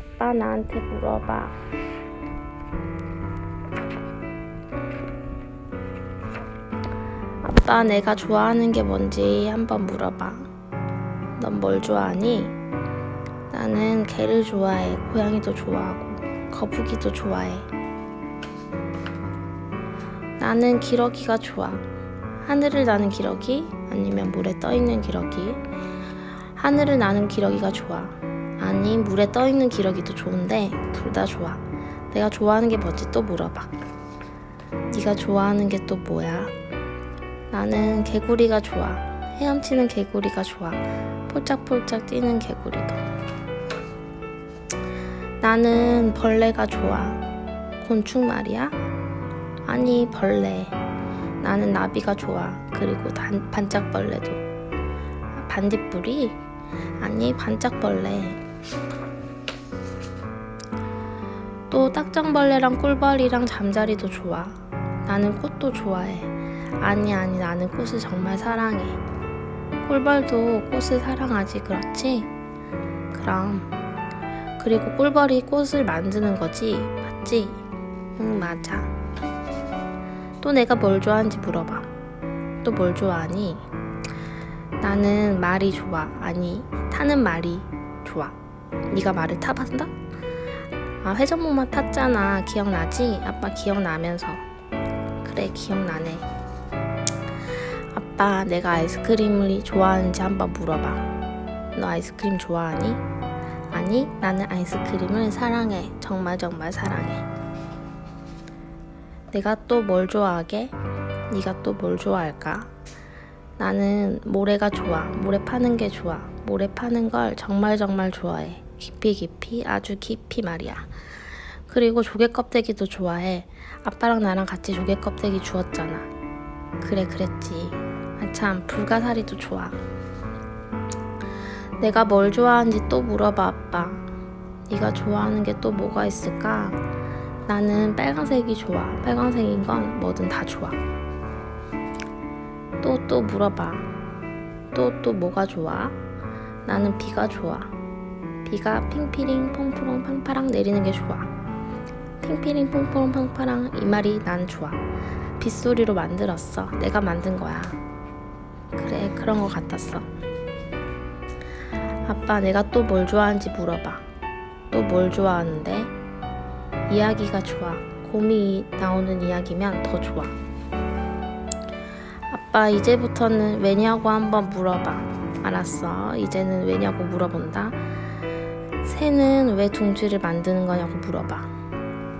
아빠 나한테 물어봐. 아빠 내가 좋아하는 게 뭔지 한번 물어봐. 넌 뭘 좋아하니? 나는 개를 좋아해. 고양이도 좋아하고 거북이도 좋아해. 나는 기러기가 좋아. 하늘을 나는 기러기 아니면 물에 떠 있는 기러기. 하늘을 나는 기러기가 좋아. 아니 물에 떠 있는 기러기도 좋은데 둘 다 좋아. 내가 좋아하는 게 뭔지 또 물어봐. 네가 좋아하는 게 또 뭐야? 나는 개구리가 좋아. 헤엄치는 개구리가 좋아. 폴짝폴짝 뛰는 개구리도. 나는 벌레가 좋아. 곤충 말이야? 아니, 벌레. 나는 나비가 좋아. 그리고 단, 반짝벌레도. 반딧불이? 아니, 반짝벌레. 또 딱정벌레랑 꿀벌이랑 잠자리도 좋아. 나는 꽃도 좋아해. 아니, 아니, 나는 꽃을 정말 사랑해. 꿀벌도 꽃을 사랑하지, 그렇지? 그럼. 그리고 꿀벌이 꽃을 만드는 거지, 맞지? 응, 맞아. 또 내가 뭘 좋아하는지 물어봐. 또 뭘 좋아하니? 나는 말이 좋아. 아니, 타는 말이 좋아. 네가 말을 타봤어? 아, 회전목마 탔잖아. 기억나지? 아빠 기억나면서. 그래, 기억나네. 아빠, 내가 아이스크림을 좋아하는지 한번 물어봐. 너 아이스크림 좋아하니? 아니, 나는 아이스크림을 사랑해. 정말 정말 사랑해. 내가 또 뭘 좋아하게? 네가 또 뭘 좋아할까? 나는 모래가 좋아. 모래 파는 게 좋아. 모래 파는 걸 정말 정말 좋아해. 깊이 깊이 아주 깊이 말이야. 그리고 조개 껍데기도 좋아해. 아빠랑 나랑 같이 조개 껍데기 주웠잖아. 그래 그랬지. 아참 불가사리도 좋아. 내가 뭘 좋아하는지 또 물어봐 아빠. 네가 좋아하는 게 또 뭐가 있을까? 나는 빨강색이 좋아. 빨강색인 건 뭐든 다 좋아. 또 또 물어봐. 또 또 뭐가 좋아? 나는 비가 좋아. 비가 핑피링 퐁푸롱 팡파랑 내리는 게 좋아. 핑피링 퐁푸롱 팡파랑 이 말이 난 좋아. 빗소리로 만들었어. 내가 만든 거야. 그래 그런 거 같았어. 아빠 내가 또 뭘 좋아하는지 물어봐. 또 뭘 좋아하는데? 이야기가 좋아. 곰이 나오는 이야기면 더 좋아. 아빠 이제부터는 왜냐고 한번 물어봐. 알았어. 이제는 왜냐고 물어본다. 새는 왜 둥지를 만드는 거냐고 물어봐.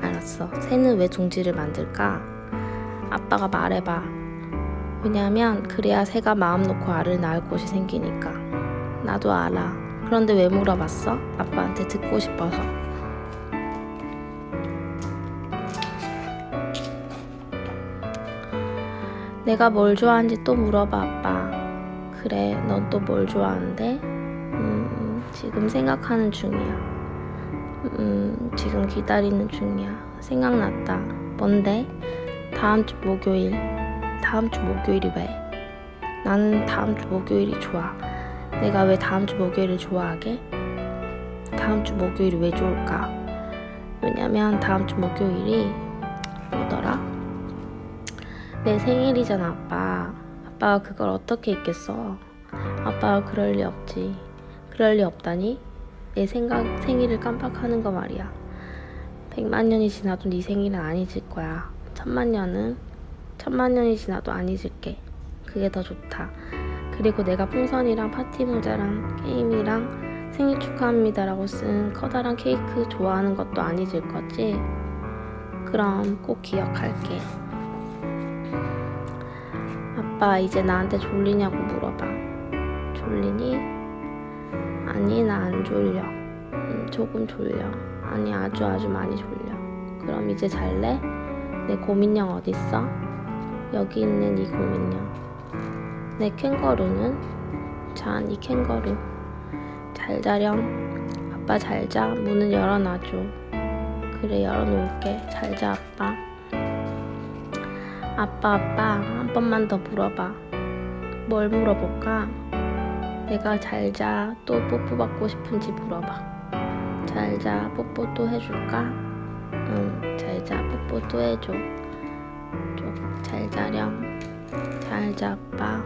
알았어. 새는 왜 둥지를 만들까? 아빠가 말해봐. 왜냐면 그래야 새가 마음 놓고 알을 낳을 곳이 생기니까. 나도 알아. 그런데 왜 물어봤어? 아빠한테 듣고 싶어서. 내가 뭘 좋아하는지 또 물어봐, 아빠. 그래, 넌 또 뭘 좋아하는데? 음, 지금 생각하는 중이야. 음, 지금 기다리는 중이야. 생각났다. 뭔데? 다음 주 목요일. 다음 주 목요일이 왜? 나는 다음 주 목요일이 좋아. 내가 왜 다음 주 목요일을 좋아하게? 다음 주 목요일이 왜 좋을까? 왜냐면 다음 주 목요일이 뭐더라? 내 생일이잖아, 아빠. 아빠가 그걸 어떻게 잊겠어? 아빠가 그럴 리 없지. 그럴 리 없다니? 내 생각, 생일을 깜빡하는 거 말이야. 백만 년이 지나도 네 생일은 안 잊을 거야. 천만 년은? 천만 년이 지나도 안 잊을게. 그게 더 좋다. 그리고 내가 풍선이랑 파티 모자랑 게임이랑 생일 축하합니다라고 쓴 커다란 케이크 좋아하는 것도 안 잊을 거지? 그럼 꼭 기억할게. 아빠 이제 나한테 졸리냐고 물어봐. 졸리니? 아니 나 안 졸려. 음, 조금 졸려. 아니 아주 아주 많이 졸려. 그럼 이제 잘래? 내 고민형 어딨어? 여기 있는 이 고민형. 내 캥거루는? 자, 이 캥거루. 잘 자렴. 아빠 잘 자. 문은 열어놔줘. 그래 열어놓을게. 잘 자 아빠. 아빠, 아빠, 한 번만 더 물어봐. 뭘 물어볼까? 내가 잘 자, 또 뽀뽀 받고 싶은지 물어봐. 잘 자, 뽀뽀 또 해줄까? 응, 잘 자, 뽀뽀 또 해줘. 좀잘 자렴. 잘 자, 아빠.